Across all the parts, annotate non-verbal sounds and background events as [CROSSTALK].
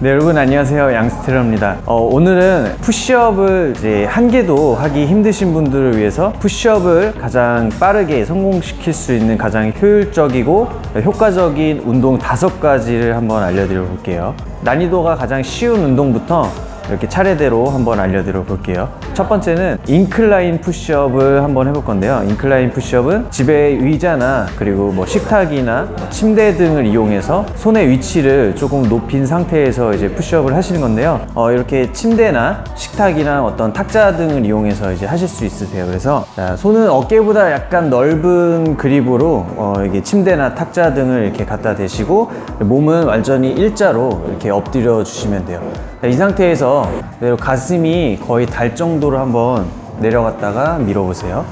네 여러분 안녕하세요. 양스트러입니다. 어, 오늘은 푸시업을 이제 한 개도 하기 힘드신 분들을 위해서 푸시업을 가장 빠르게 성공시킬 수 있는 가장 효율적이고 효과적인 운동 다섯 가지를 한번 알려드려 볼게요. 난이도가 가장 쉬운 운동부터 이렇게 차례대로 한번 알려드려 볼게요. 첫 번째는 인클라인 푸시업을 한번 해볼 건데요. 인클라인 푸시업은 집에 의자나 그리고 뭐 식탁이나 침대 등을 이용해서 손의 위치를 조금 높인 상태에서 이제 푸시업을 하시는 건데요. 어, 이렇게 침대나 식탁이나 어떤 탁자 등을 이용해서 이제 하실 수 있으세요. 그래서 자, 손은 어깨보다 약간 넓은 그립으로 어, 이게 침대나 탁자 등을 이렇게 갖다 대시고 몸은 완전히 일자로 이렇게 엎드려 주시면 돼요. 자, 이 상태에서 그대로 가슴이 거의 달 정도로 한번 내려갔다가 밀어보세요.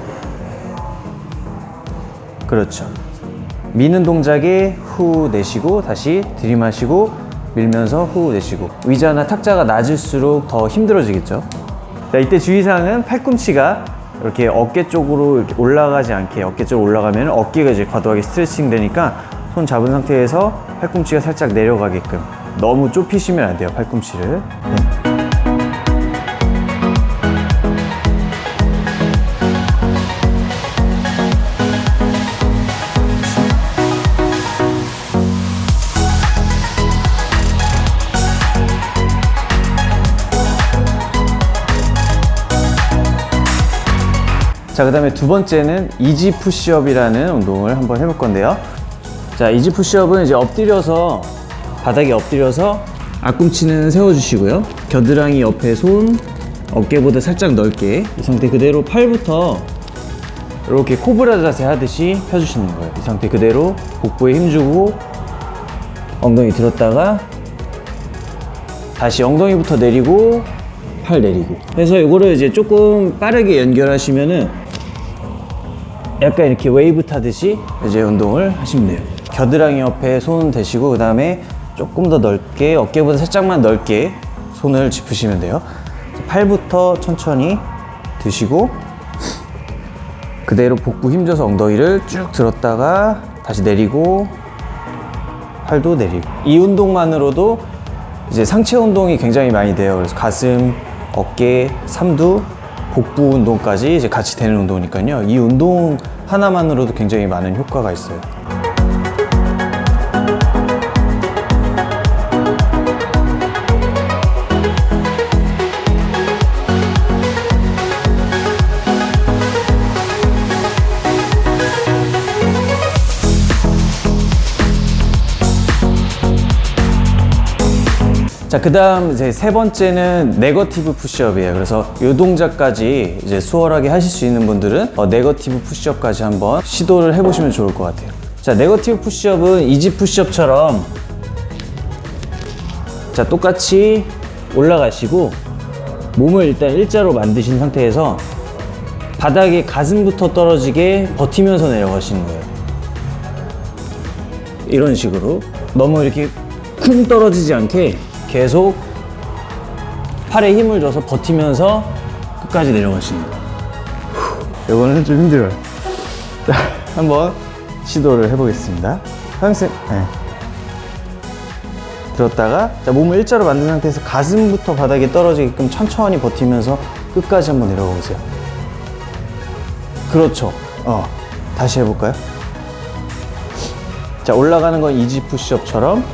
그렇죠. 미는 동작에 후 내쉬고 다시 들이마시고 밀면서 후 내쉬고 의자나 탁자가 낮을수록 더 힘들어지겠죠. 자, 이때 주의사항은 팔꿈치가 이렇게 어깨 쪽으로 이렇게 올라가지 않게 어깨 쪽으로 올라가면 어깨가 이제 과도하게 스트레칭 되니까 손 잡은 상태에서 팔꿈치가 살짝 내려가게끔 너무 좁히시면 안 돼요 팔꿈치를 네. 자, 그 다음에 두 번째는 이지 푸시업이라는 운동을 한번 해볼 건데요. 자, 이지 푸시업은 이제 엎드려서, 바닥에 엎드려서 앞꿈치는 세워주시고요. 겨드랑이 옆에 손, 어깨보다 살짝 넓게 이 상태 그대로 팔부터 이렇게 코브라 자세 하듯이 펴주시는 거예요. 이 상태 그대로 복부에 힘주고 엉덩이 들었다가 다시 엉덩이부터 내리고 팔 내리고 그래서 이거를 이제 조금 빠르게 연결하시면은 약간 이렇게 웨이브 타듯이 이제 운동을 하시면 돼요. 겨드랑이 옆에 손 대시고 그 다음에 조금 더 넓게 어깨보다 살짝만 넓게 손을 짚으시면 돼요. 팔부터 천천히 드시고 그대로 복부 힘줘서 엉덩이를 쭉 들었다가 다시 내리고 팔도 내리고. 이 운동만으로도 이제 상체 운동이 굉장히 많이 돼요. 그래서 가슴, 어깨, 삼두, 복부 운동까지 이제 같이 되는 운동이니까요. 이 운동 하나만으로도 굉장히 많은 효과가 있어요. 자, 그 다음 이제 세 번째는 네거티브 푸시업이에요. 그래서 이 동작까지 이제 수월하게 하실 수 있는 분들은 어, 네거티브 푸시업까지 한번 시도를 해보시면 좋을 것 같아요. 자, 네거티브 푸시업은 이지 푸시업처럼 자, 똑같이 올라가시고 몸을 일단 일자로 만드신 상태에서 바닥에 가슴부터 떨어지게 버티면서 내려가시는 거예요. 이런 식으로 너무 이렇게 쿵 떨어지지 않게 계속 팔에 힘을 줘서 버티면서 끝까지 내려가시는 거예요. 이거는 좀 힘들어요. 자, 한번 시도를 해보겠습니다. 항상 네. 들었다가 자, 몸을 일자로 만든 상태에서 가슴부터 바닥에 떨어지게끔 천천히 버티면서 끝까지 한번 내려가 보세요. 그렇죠. 어, 다시 해볼까요? 자, 올라가는 건 이지 푸시업처럼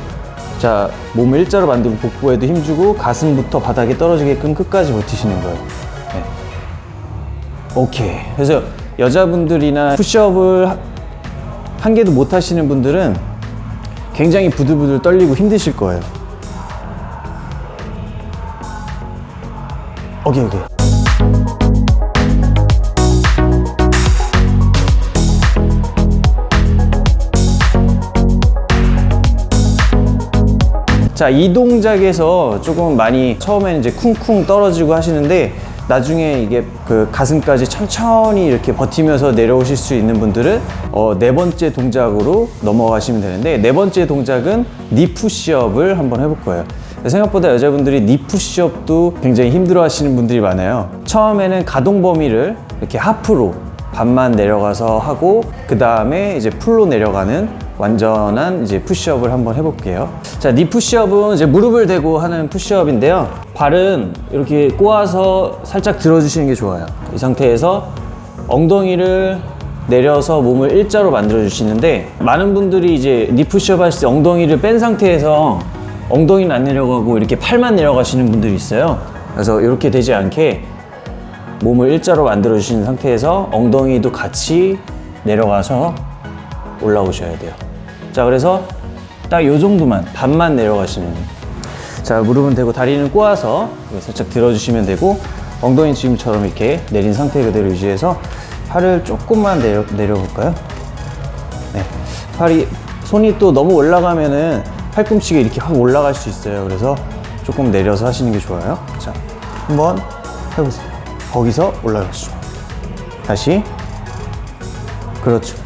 자, 몸을 일자로 만들고 복부에도 힘주고 가슴부터 바닥에 떨어지게끔 끝까지 버티시는 거예요. 네. 오케이. 그래서 여자분들이나 푸시업을 하- 한 개도 못 하시는 분들은 굉장히 부들부들 떨리고 힘드실 거예요. 오케이, 오케이. 자, 이 동작에서 조금 많이 처음에는 이제 쿵쿵 떨어지고 하시는데 나중에 이게 그 가슴까지 천천히 이렇게 버티면서 내려오실 수 있는 분들은 어, 네 번째 동작으로 넘어가시면 되는데 네 번째 동작은 니 푸시업을 한번 해볼 거예요. 생각보다 여자분들이 니 푸시업도 굉장히 힘들어 하시는 분들이 많아요. 처음에는 가동 범위를 이렇게 하프로 반만 내려가서 하고 그 다음에 이제 풀로 내려가는 완전한 이제 푸시업을 한번 해볼게요. 자, 니 푸시업은 이제 무릎을 대고 하는 푸시업인데요. 발은 이렇게 꼬아서 살짝 들어주시는 게 좋아요. 이 상태에서 엉덩이를 내려서 몸을 일자로 만들어 주시는데 많은 분들이 이제 니 푸시업 하실 때 엉덩이를 뺀 상태에서 엉덩이는 안 내려가고 이렇게 팔만 내려가시는 분들이 있어요. 그래서 이렇게 되지 않게 몸을 일자로 만들어 주시는 상태에서 엉덩이도 같이 내려가서 올라오셔야 돼요. 자, 그래서 딱 요 정도만 반만 내려가시면. 자, 무릎은 대고 다리는 꼬아서 살짝 들어주시면 되고 엉덩이 지금처럼 이렇게 내린 상태 그대로 유지해서 팔을 조금만 내려, 내려볼까요? 네. 팔이, 손이 또 너무 올라가면은 팔꿈치가 이렇게 확 올라갈 수 있어요. 그래서 조금 내려서 하시는 게 좋아요. 자, 한번 해보세요. 거기서 올라가시죠. 다시. 그렇죠.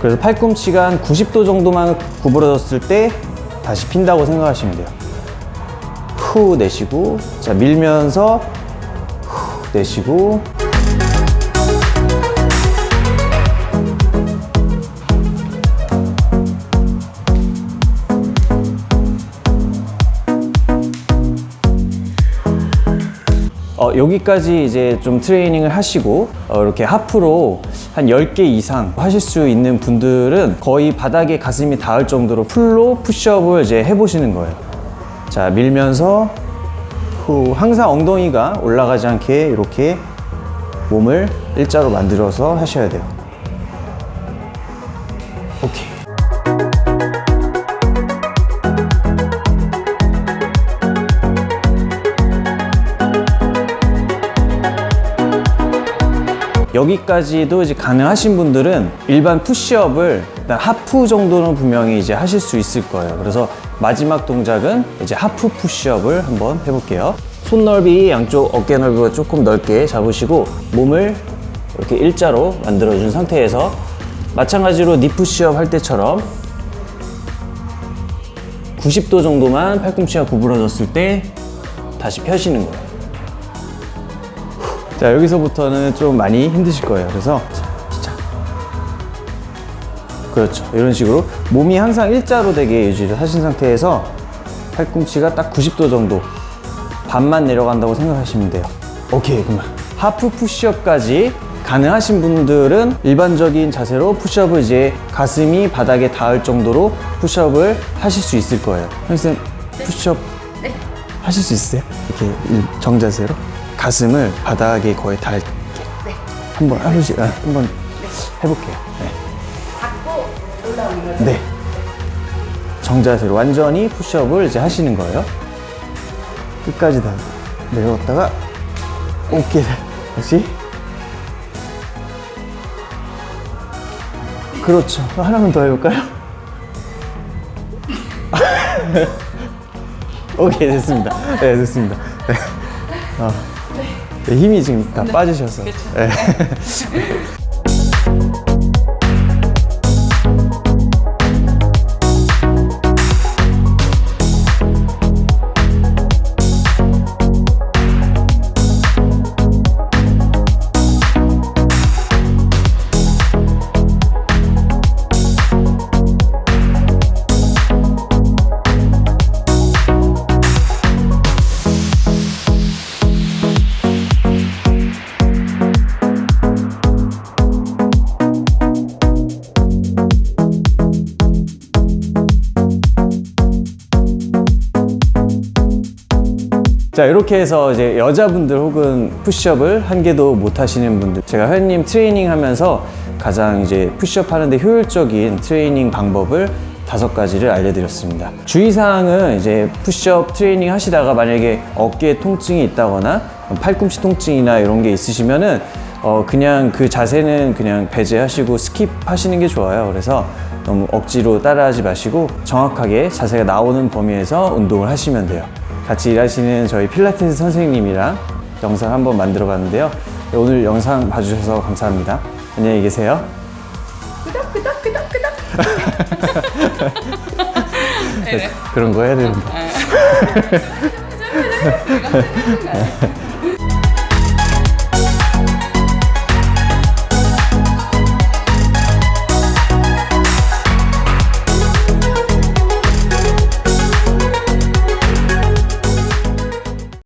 그래서 팔꿈치가 한 90도 정도만 구부러졌을 때 다시 핀다고 생각하시면 돼요. 후 내쉬고, 자, 밀면서 후 내쉬고, 어, 여기까지 이제 좀 트레이닝을 하시고 어, 이렇게 하프로 한 10개 이상 하실 수 있는 분들은 거의 바닥에 가슴이 닿을 정도로 풀로 푸시업을 이제 해보시는 거예요. 자, 밀면서 후, 항상 엉덩이가 올라가지 않게 이렇게 몸을 일자로 만들어서 하셔야 돼요. 오케이. 여기까지도 이제 가능하신 분들은 일반 푸시업을 하프 정도는 분명히 이제 하실 수 있을 거예요. 그래서 마지막 동작은 이제 하프 푸시업을 한번 해볼게요. 손 넓이 양쪽 어깨 넓이가 조금 넓게 잡으시고 몸을 이렇게 일자로 만들어준 상태에서 마찬가지로 니 푸시업 할 때처럼 90도 정도만 팔꿈치가 구부러졌을 때 다시 펴시는 거예요. 자 여기서부터는 좀 많이 힘드실 거예요. 그래서 자, 시작 그렇죠. 이런 식으로 몸이 항상 일자로 되게 유지를 하신 상태에서 팔꿈치가 딱 90도 정도 반만 내려간다고 생각하시면 돼요. 오케이 그만. 하프 푸시업까지 가능하신 분들은 일반적인 자세로 푸시업을 이제 가슴이 바닥에 닿을 정도로 푸시업을 하실 수 있을 거예요. 선생님 푸시업 하실 수 있어요? 이렇게 일- 정자세로 가슴을 바닥에 거의 닿게 한번 해보시, 아, 한번 해볼게요. 네. 닫고 올라오는 거죠? 네. 정자세로 완전히 푸시업을 이제 하시는 거예요. 끝까지 다 내려갔다가 오케이 다시 그렇죠. 하나만 더 해볼까요? [LAUGHS] 오케이 됐습니다. 네 됐습니다. 네. 어. 네, 힘이 지금 다 빠지셔서. 네. [LAUGHS] 자 이렇게 해서 이제 여자분들 혹은 푸시업을 한 개도 못 하시는 분들. 제가 회원님 트레이닝 하면서 가장 이제 푸시업 하는데 효율적인 트레이닝 방법을 다섯 가지를 알려드렸습니다. 주의사항은 이제 푸시업 트레이닝 하시다가 만약에 어깨에 통증이 있다거나 팔꿈치 통증이나 이런 게 있으시면은 어 그냥 그 자세는 그냥 배제하시고 스킵 하시는 게 좋아요. 그래서 너무 억지로 따라하지 마시고 정확하게 자세가 나오는 범위에서 운동을 하시면 돼요 같이 일하시는 저희 필라테스 선생님이랑 영상 한번 만들어 봤는데요. 오늘 영상 봐주셔서 감사합니다. 안녕히 계세요. 끄덕 끄덕 끄덕 끄덕 그런 거 해야 되는데.